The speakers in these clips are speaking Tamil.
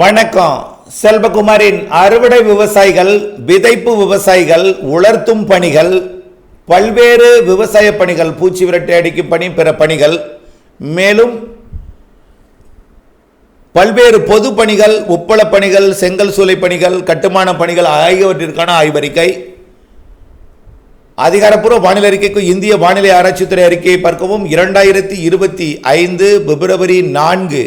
வணக்கம். செல்வகுமாரின் அறுவடை விவசாயிகள் விதைப்பு விவசாயிகள் உலர்த்தும் பணிகள் பல்வேறு விவசாய பணிகள் பூச்சி விரட்டி அடிக்கும் பணி பிற பணிகள் மேலும் பல்வேறு பொது பணிகள் உப்பள பணிகள் செங்கல் சூளை பணிகள் கட்டுமான பணிகள் ஆகியவற்றிற்கான ஆய்வறிக்கை அதிகாரப்பூர்வ வானிலை அறிக்கைக்கு இந்திய வானிலை ஆராய்ச்சித்துறை அறிக்கையை பார்க்கவும் இரண்டாயிரத்தி இருபத்தி ஐந்து பிப்ரவரி நான்கு.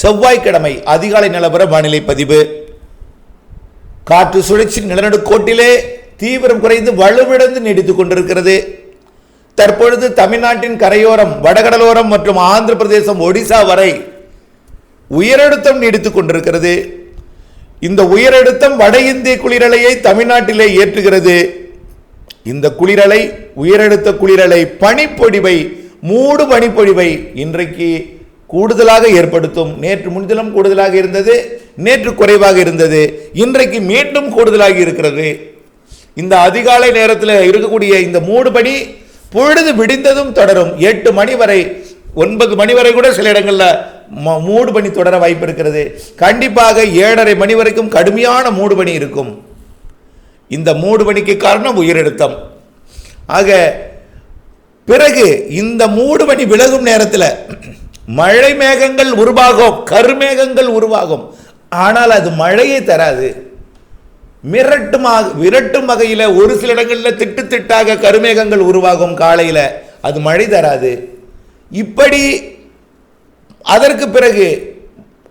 செவ்வாய்க்கிழமை அதிகாலை நிலவர வானிலை பதிவு. காற்று சுழற்சி நிலநடுக்கோட்டிலே தீவிரம் குறைந்து வலுவிழந்து நீடித்துக் கொண்டிருக்கிறது. தற்பொழுது தமிழ்நாட்டின் கரையோரம் வடகடலோரம் மற்றும் ஆந்திர பிரதேசம் ஒடிசா வரை உயரழுத்தம் நீடித்துக் கொண்டிருக்கிறது. இந்த உயரழுத்தம் வட இந்திய குளிரலையை தமிழ்நாட்டிலே ஏற்றுகிறது. இந்த குளிரலை உயரழுத்த குளிரலை பனிப்பொழிவை மூடு பனிப்பொழிவை இன்றைக்கு கூடுதலாக ஏற்படுத்தும். நேற்று முன்தினம் கூடுதலாக இருந்தது நேற்று குறைவாக இருந்தது. இன்றைக்கு மீண்டும் கூடுதலாக இருக்கிறது. இந்த அதிகாலை நேரத்தில் இருக்கக்கூடிய இந்த மூடு பணி பொழுது விடிந்ததும் தொடரும். எட்டு மணி வரை ஒன்பது மணி வரை கூட சில இடங்களில் ம- மூடு பணி தொடர வாய்ப்பு இருக்கிறது. கண்டிப்பாக ஏழரை மணி வரைக்கும் கடுமையான மூடு பனி இருக்கும். இந்த மூடு பணிக்கு காரணம் உயிரிழத்தம். ஆக பிறகு இந்த மூடு பணி விலகும் நேரத்தில் மழை மேகங்கள் உருவாகும் கருமேகங்கள் உருவாகும். ஆனால் அது மழையை தராது. மிரட்டுமாக விரட்டும் வகையில் ஒரு சில இடங்களில் திட்டு திட்டாக கருமேகங்கள் உருவாகும் காலையில். அது மழை தராது. இப்படி அதற்கு பிறகு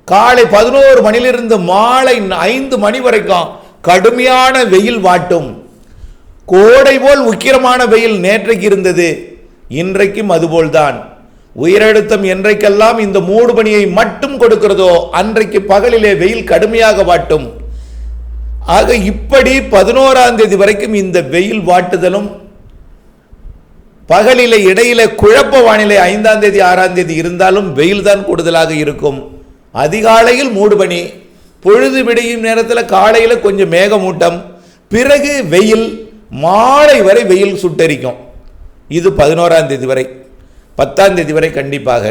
காலை பதினோரு மணிலிருந்து மாலை ஐந்து மணி வரைக்கும் கடுமையான வெயில் வாட்டும். கோடை போல் உக்கிரமான வெயில் நேற்றைக்கு இருந்தது இன்றைக்கும் அதுபோல்தான். உயிரழுத்தம் என்றைக்கெல்லாம் இந்த மூடு பணியை மட்டும் கொடுக்கிறதோ அன்றைக்கு பகலிலே வெயில் கடுமையாக வாட்டும். ஆக இப்படி பதினோராம் தேதி வரைக்கும் இந்த வெயில் வாட்டுதலும் பகலில இடையில குழப்ப வானிலை ஐந்தாம் தேதி ஆறாம் தேதி இருந்தாலும் வெயில் தான் கூடுதலாக இருக்கும். அதிகாலையில் மூடுபனி பொழுது விடியும் நேரத்தில் காலையில் கொஞ்சம் மேகமூட்டம் பிறகு வெயில் மாலை வரை வெயில் சுட்டரிக்கும். இது பதினோராம் தேதி வரை. பத்தாம் தேதி வரை கண்டிப்பாக.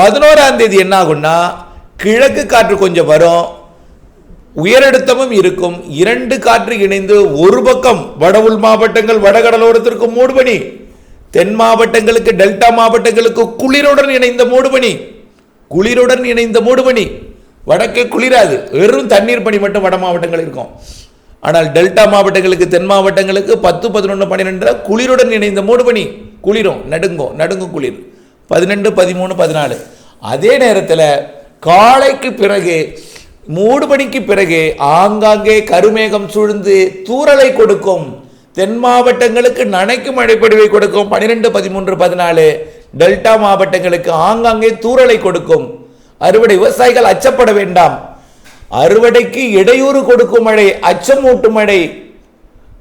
பதினோராம் தேதி என்ன ஆகும்னா கிழக்கு காற்று கொஞ்சம் வரும் உயரழுத்தமும் இருக்கும் இரண்டு காற்று இணைந்து ஒரு பக்கம் வட உள் மாவட்டங்கள் வடகடலோரத்திற்கு மூடுபனி தென் மாவட்டங்களுக்கு டெல்டா மாவட்டங்களுக்கு குளிருடன் இணைந்த மூடுபனி குளிருடன் இணைந்த மூடுபனி. வடக்கே குளிராது வெறும் தண்ணீர் பணி மட்டும் வட மாவட்டங்கள் இருக்கும். ஆனால் டெல்டா மாவட்டங்களுக்கு தென் மாவட்டங்களுக்கு பத்து பதினொன்று பன்னிரெண்டுல குளிருடன் இணைந்த மூடுபனி. குளிரும் நடுங்கும் நடுங்கும் குளிர். பதினெண்டு பதிமூணு பதினாலு. அதே நேரத்தில் காலைக்கு பிறகு மூடுபனிக்கு பிறகு ஆங்காங்கே கருமேகம் சூழ்ந்து தூறலை கொடுக்கும். தென் மாவட்டங்களுக்கு நனைக்கும் மழைப்பொழிவை கொடுக்கும். பன்னிரெண்டு பதிமூன்று பதினாலு. டெல்டா மாவட்டங்களுக்கு ஆங்காங்கே தூறலை கொடுக்கும். அறுவடை விவசாயிகள் அச்சப்பட வேண்டாம். அறுவடைக்கு இடையூறு கொடுக்கும் மழை அச்சமூட்டும் மழை.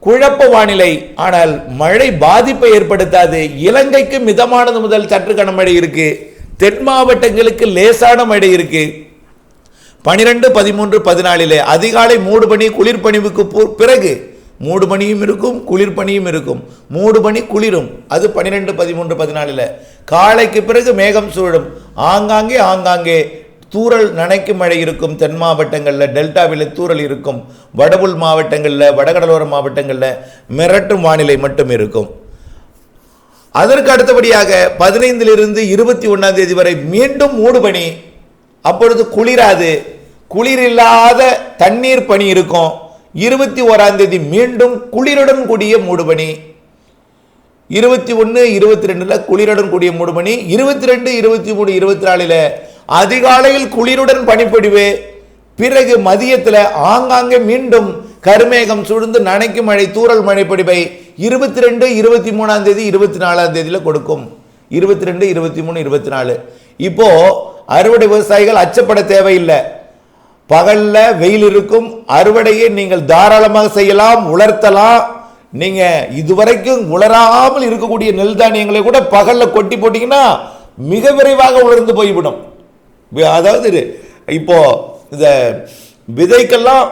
குழப்ப வானிலை. ஆனால் மழை பாதிப்பை ஏற்படுத்தாது. இலங்கைக்கு மிதமானது முதல் சற்று கனமழை இருக்கு. தென் மாவட்டங்களுக்கு லேசான மழை இருக்கு. பனிரெண்டு பதிமூன்று பதினாலிலே அதிகாலை மூடுபனி குளிர்பனிவுக்கு பு- பிறகு மூடுபனியும் இருக்கும் குளிர்பனியும் இருக்கும். மூடுபனி குளிரும். அது பனிரெண்டு பதிமூன்று பதினாலில். காலைக்கு பிறகு மேகம் சூழும். ஆங்காங்கே ஆங்காங்கே தூறல் நனைக்கும் மழை இருக்கும் தென் மாவட்டங்களில் டெல்டாவில் தூறல் இருக்கும். வடபுல் மாவட்டங்களில் வடகடலோர மாவட்டங்களில் மிரட்டும் வானிலை மட்டும் இருக்கும். அதற்கு அடுத்தபடியாக பதினைந்திலிருந்து இருபத்தி ஒன்றாம் தேதி வரை மீண்டும் மூடுபனி. அப்பொழுது குளிராது. குளிர் இல்லாத தண்ணீர் பனி இருக்கும். இருபத்தி ஓராம் தேதி மீண்டும் குளிருடன் கூடிய மூடுபனி. இருபத்தி ஒன்று இருபத்தி ரெண்டில் குளிருடன் கூடிய மூடுபனி. இருபத்தி ரெண்டு இருபத்தி மூணு இருபத்தி நாலில் அதிகாலையில் குளிருடன் பனிப்பொழிவு பிறகு மதியத்தில் ஆங்காங்கே மீண்டும் கருமேகம் சுழ்ந்து நனைக்கும் மழை தூறல் மழை பொழிவை இருபத்தி ரெண்டு இருபத்தி மூணாம் தேதி இருபத்தி நாலாம் தேதியில் கொடுக்கும். இருபத்தி ரெண்டு இருபத்தி மூணு இருபத்தி நாலு இப்போது அறுவடை விவசாயிகள் அச்சப்பட தேவையில்லை. பகலில் வெயில் இருக்கும் அறுவடையை நீங்கள் தாராளமாக செய்யலாம் உலர்த்தலாம். நீங்கள் இதுவரைக்கும் உலராமல் இருக்கக்கூடிய நெல் தானியங்களை கூட பகலில் கொட்டி போட்டிங்கன்னா மிக விரைவாக உலர்ந்து போய்விடும். அதாவது இப்போது இப்போ இந்த விதைக்கெல்லாம்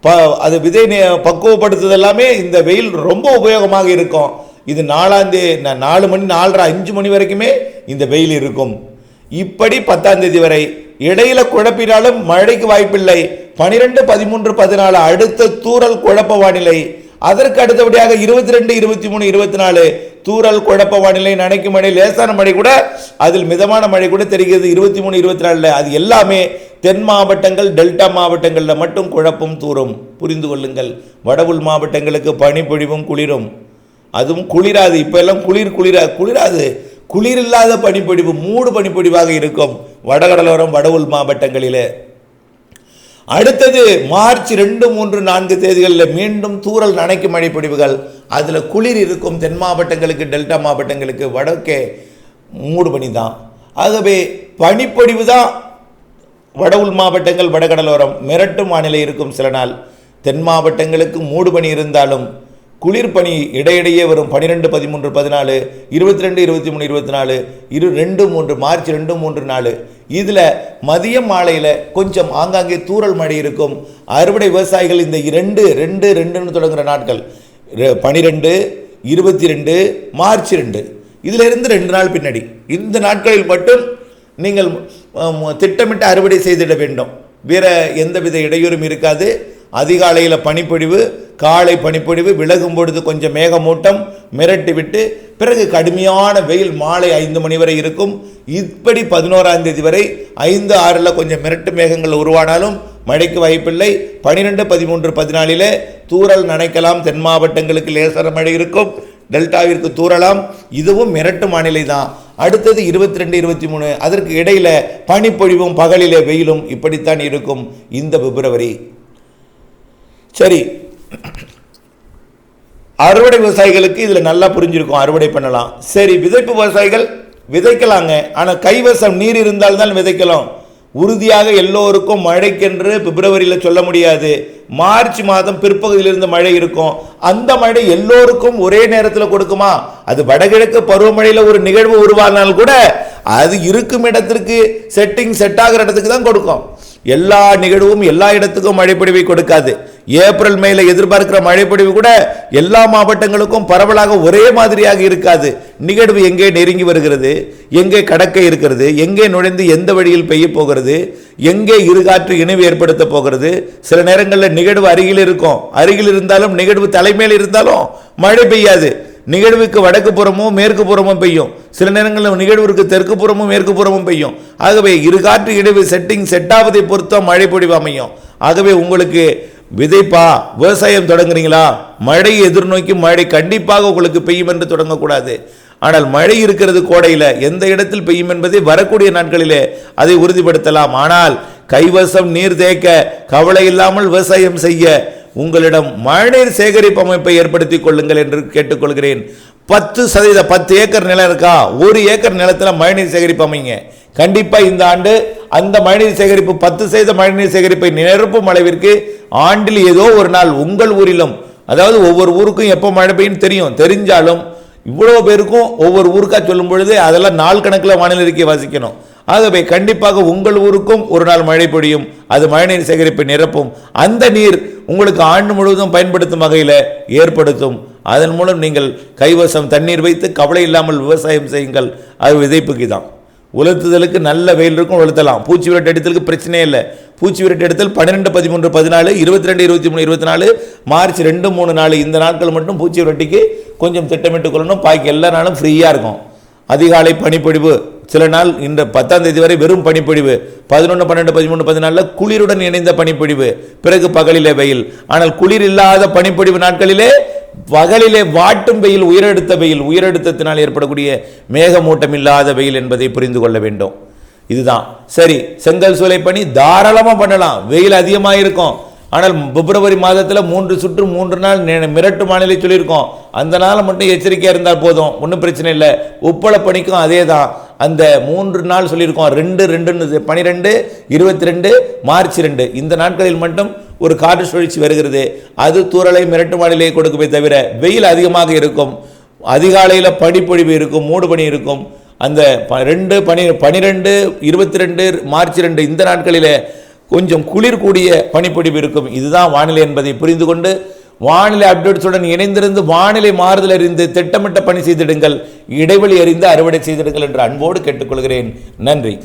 ப அது விதை நே- பக்குவப்படுத்துறது எல்லாமே இந்த வெயில் ரொம்ப உபயோகமாக இருக்கும். இது நாலாந்தே நாலு மணி நாலரை அஞ்சு மணி வரைக்குமே இந்த வெயில் இருக்கும். இப்படி பத்தாம் தேதி வரை இடையில குழப்பினாலும் மழைக்கு வாய்ப்பில்லை. பனிரெண்டு பதிமூன்று பதினாலு அடுத்த தூறல் குழப்ப வானிலை அதற்கு அடுத்தபடியாக இருபத்தி ரெண்டு இருபத்தி மூணு இருபத்தி நாலு தூரல் குழப்ப வானிலை நனைக்கும் மழை லேசான மழை கூட அதில் மிதமான மழை கூட தெரிகிறது. இருபத்தி மூணு இருபத்தி நாலில் அது எல்லாமே தென் மாவட்டங்கள் டெல்டா மாவட்டங்களில் மட்டும் குழப்பம் தூரும் புரிந்து கொள்ளுங்கள். வடவுள் மாவட்டங்களுக்கு பனிப்பொழிவும் குளிரும். அதுவும் குளிராது. இப்போ எல்லாம் குளிர் குளிரா குளிராது. குளிர் இல்லாத பனிப்பொழிவு மூடு பனிப்பொழிவாக இருக்கும். வடகடலோரம் வடவுள் மாவட்டங்களிலே. அடுத்தது மார்ச் ரெண்டு மூன்று நான்கு தேதிகளில் மீண்டும் தூறல் நனைக்கும் மழைப்பொடிவுகள். அதில் குளிர் இருக்கும் தென் மாவட்டங்களுக்கு டெல்டா மாவட்டங்களுக்கு வடக்கே மூடு பனி தான் ஆகவே பனிப்பொழிவு தான் வடவுள் மாவட்டங்கள் வடகடலோரம் மிரட்டும் வானிலை இருக்கும் சில நாள். தென் மாவட்டங்களுக்கு மூடு பனி இருந்தாலும் குளிர் பனி இடையிடையே வரும் பன்னிரெண்டு பதிமூன்று பதினாலு இருபத்தி ரெண்டு இருபத்தி மூணு இருபத்தி நாலு இரு ரெண்டு மூன்று மார்ச் ரெண்டு மூன்று நாலு. இதில் மதியம் மாலையில் கொஞ்சம் ஆங்காங்கே தூறல் மழை இருக்கும். அறுவடை விவசாயிகள் இந்த இரண்டு ரெண்டு ரெண்டுன்னு தொடங்குகிற நாட்கள். பனிரெண்டு இருபத்தி ரெண்டு மார்ச் ரெண்டு. இதிலிருந்து ரெண்டு நாள் பின்னாடி. இந்த நாட்களில் மட்டும் நீங்கள் திட்டமிட்டு அறுவடை செய்திட வேண்டும். வேறு எந்தவித இடையூறும் இருக்காது. அதிகாலையில் பனிப்பொழிவு காலை பனிப்பொழிவு விலகும் பொழுது கொஞ்சம் மேகமூட்டம் மிரட்டி விட்டு பிறகு கடுமையான வெயில் மாலை ஐந்து மணி வரை இருக்கும். இப்படி பதினோராம் தேதி வரை ஐந்து ஆறில் கொஞ்சம் மிரட்டு மேகங்கள் உருவானாலும் மழைக்கு வாய்ப்பில்லை. பனிரெண்டு பதிமூன்று பதினாலில் தூறல் நனைக்கலாம். தென் மாவட்டங்களுக்கு லேசர மழை இருக்கும். டெல்டாவிற்கு தூறலாம். இதுவும் மிரட்டு வானிலை தான். அடுத்தது இருபத்தி ரெண்டு இருபத்தி மூணு அதற்கு இடையில பனிப்பொழிவும் பகலிலே வெயிலும் இப்படித்தான் இருக்கும். இந்த பிப்ரவரி. சரி. அறுவடை விவசாயிகளுக்கு இதில் நல்லா புரிஞ்சிருக்கும் அறுவடை பண்ணலாம். சரி விதைப்பு விவசாயிகள் விதைக்கலாங்க. ஆனால் கைவசம் நீர் இருந்தால்தான் விதைக்கலாம். உறுதியாக எல்லோருக்கும் மழைக்கென்று பிப்ரவரியில் சொல்ல முடியாது. மார்ச் மாதம் பிற்பகுதியிலிருந்து மழை இருக்கும். அந்த மழை எல்லோருக்கும் ஒரே நேரத்தில் கொடுக்குமா? அது வடகிழக்கு பருவமழையில் ஒரு நிகழ்வு உருவானால் கூட அது இருக்கும் இடத்திற்கு செட்டிங் செட் ஆகிற இடத்துக்கு தான் கொடுக்கும். எல்லா நிகழ்வும் எல்லா இடத்துக்கும் மழைப்பொழிவை கொடுக்காது. ஏப்ரல் மேல எதிர்பார்க்கிற மழைப்பொழிவு கூட எல்லா மாவட்டங்களுக்கும் பரவலாக ஒரே மாதிரியாக இருக்காது. நிகழ்வு எங்கே நெருங்கி வருகிறது? எங்கே கடக்க இருக்கிறது? எங்கே நுழைந்து எந்த வழியில் பெய்ய போகிறது? எங்கே இருகாற்று இணைவு ஏற்படுத்த போகிறது? சில நேரங்களில் நிகழ்வு அருகில் இருக்கும். அருகில் இருந்தாலும் நிகழ்வு தலைமையில் இருந்தாலும் மழை பெய்யாது. நிகழ்வுக்கு வடக்கு புறமும் மேற்கு புறமும் பெய்யும். சில நேரங்களில் நிகழ்வுக்கு தெற்கு புறமும் மேற்கு புறமும் பெய்யும். ஆகவே இருகாற்று இடைவு செட்டிங் செட் ஆவதை மழை பொழிவு அமையும். ஆகவே உங்களுக்கு விதைப்பா விவசாயம் தொடங்குறீங்களா? மழை எதிர்நோக்கி மழை கண்டிப்பாக உங்களுக்கு பெய்யும் என்று தொடங்கக்கூடாது. ஆனால் மழை இருக்கிறது கோடையில் எந்த இடத்தில் பெய்யும் என்பதை வரக்கூடிய நாட்களிலே அதை உறுதிப்படுத்தலாம். ஆனால் கைவசம் நீர் தேக்க கவலை இல்லாமல் விவசாயம் செய்ய உங்களிடம் மழைநீர் சேகரிப்பு அமைப்பை ஏற்படுத்திக் கொள்ளுங்கள் என்று கேட்டுக்கொள்கிறேன். பத்து சதவீத பத்து ஏக்கர் நிலம் இருக்கா? ஒரு ஏக்கர் நிலத்தில் மழைநீர் சேகரிப்பு அமைங்க. கண்டிப்பாக இந்த ஆண்டு அந்த மழைநீர் சேகரிப்பு பத்து சதவீத மழைநீர் சேகரிப்பை நிரப்பும் அளவிற்கு ஆண்டில் ஏதோ ஒரு நாள் உங்கள் ஊரிலும் அதாவது ஒவ்வொரு ஊருக்கும் எப்போ மழை பெய்யும் தெரியும். தெரிஞ்சாலும் இவ்வளோ பேருக்கும் ஒவ்வொரு ஊருக்காக சொல்லும் பொழுது அதெல்லாம் நாள் கணக்கில் வானிலை அறிக்கை வாசிக்கணும். ஆகவே கண்டிப்பாக உங்கள் ஊருக்கும் ஒரு நாள் மழை பொழியும். அது மழைநீர் சேகரிப்பை நிரப்பும். அந்த நீர் உங்களுக்கு ஆண்டு முழுவதும் பயன்படுத்தும் வகையில் ஏற்படுத்தும். அதன் மூலம் நீங்கள் கைவசம் தண்ணீர் வைத்து கவலை இல்லாமல் விவசாயம் செய்யுங்கள். அது விதைப்புக்கு தான். உலர்த்துதலுக்கு நல்ல வெயில் இருக்கும் உலர்த்தலாம். பூச்சி விரட்டு எடுத்தலுக்கு பிரச்சனையே இல்லை. பூச்சி விரட்டு எடுத்தல் பன்னிரெண்டு பதிமூன்று பதினாலு இருபத்தி ரெண்டு இருபத்தி மூணு இருபத்தி நாலு மார்ச் ரெண்டு மூணு நாலு. இந்த நாட்கள் மட்டும் பூச்சி விரட்டிக்கு கொஞ்சம் திட்டமிட்டு கொள்ளணும். பாக்கி எல்லா நாளும் ஃப்ரீயாக இருக்கும். அதிகாலை பனிப்பொழிவு. சில நாள் இந்த பத்தாம் தேதி வரை வெறும் பனிப்பொழிவு. பதினொன்று பன்னெண்டு பதிமூணு பதினாலில் குளிருடன் இணைந்த பனிப்பொழிவு. பிறகு பகலிலே வெயில். ஆனால் குளிர் இல்லாத பனிப்பொழிவு நாட்களிலே பகலிலே வாட்டும் வெயில் உயிரெடுத்த வெயில் உயிரெடுத்தத்தினால் ஏற்படக்கூடிய மேகமூட்டம் இல்லாத வெயில் என்பதை புரிந்து கொள்ள வேண்டும். இதுதான். சரி செங்கல் சூளை பணி தாராளமாக பண்ணலாம். வெயில் அதிகமாக இருக்கும் ஆனால் பிப்ரவரி மாதத்தில் மூன்று சுற்று மூன்று நாள் மிரட்டு வானிலை சொல்லியிருக்கோம். அந்த நாள் மட்டும் எச்சரிக்கையாக இருந்தால் போதும். ஒன்றும் பிரச்சனை இல்லை. உப்பள பணிக்கும் அதே தான் அந்த மூன்று நாள் சொல்லியிருக்கோம். ரெண்டு ரெண்டுன்னு பனிரெண்டு இருபத்தி ரெண்டு மார்ச் ரெண்டு. இந்த நாட்களில் மட்டும் ஒரு காற்று சுழற்சி வருகிறது. அது தூறலை மிரட்டு வானிலையை கொடுக்குமே தவிர வெயில் அதிகமாக இருக்கும். அதிகாலையில் பனிப்பொழிவு இருக்கும் மூடு பனி இருக்கும். அந்த ப- ரெண்டு பனி பனிரெண்டு இருபத்தி ரெண்டு மார்ச் ரெண்டு இந்த நாட்களில் கொஞ்சம் குளிர் கூடிய பனிப்பொழிவு இருக்கும். இதுதான் வானிலை என்பதை புரிந்து கொண்டு வானிலை அப்டேட்ஸுடன் இணைந்திருந்து வானிலை மாறுதல் அறிந்து திட்டமிட்ட பணி செய்திடுங்கள். இடைவெளி அறிந்து அறுவடை செய்திடுங்கள் என்று அன்போடு கேட்டுக்கொள்கிறேன். நன்றி.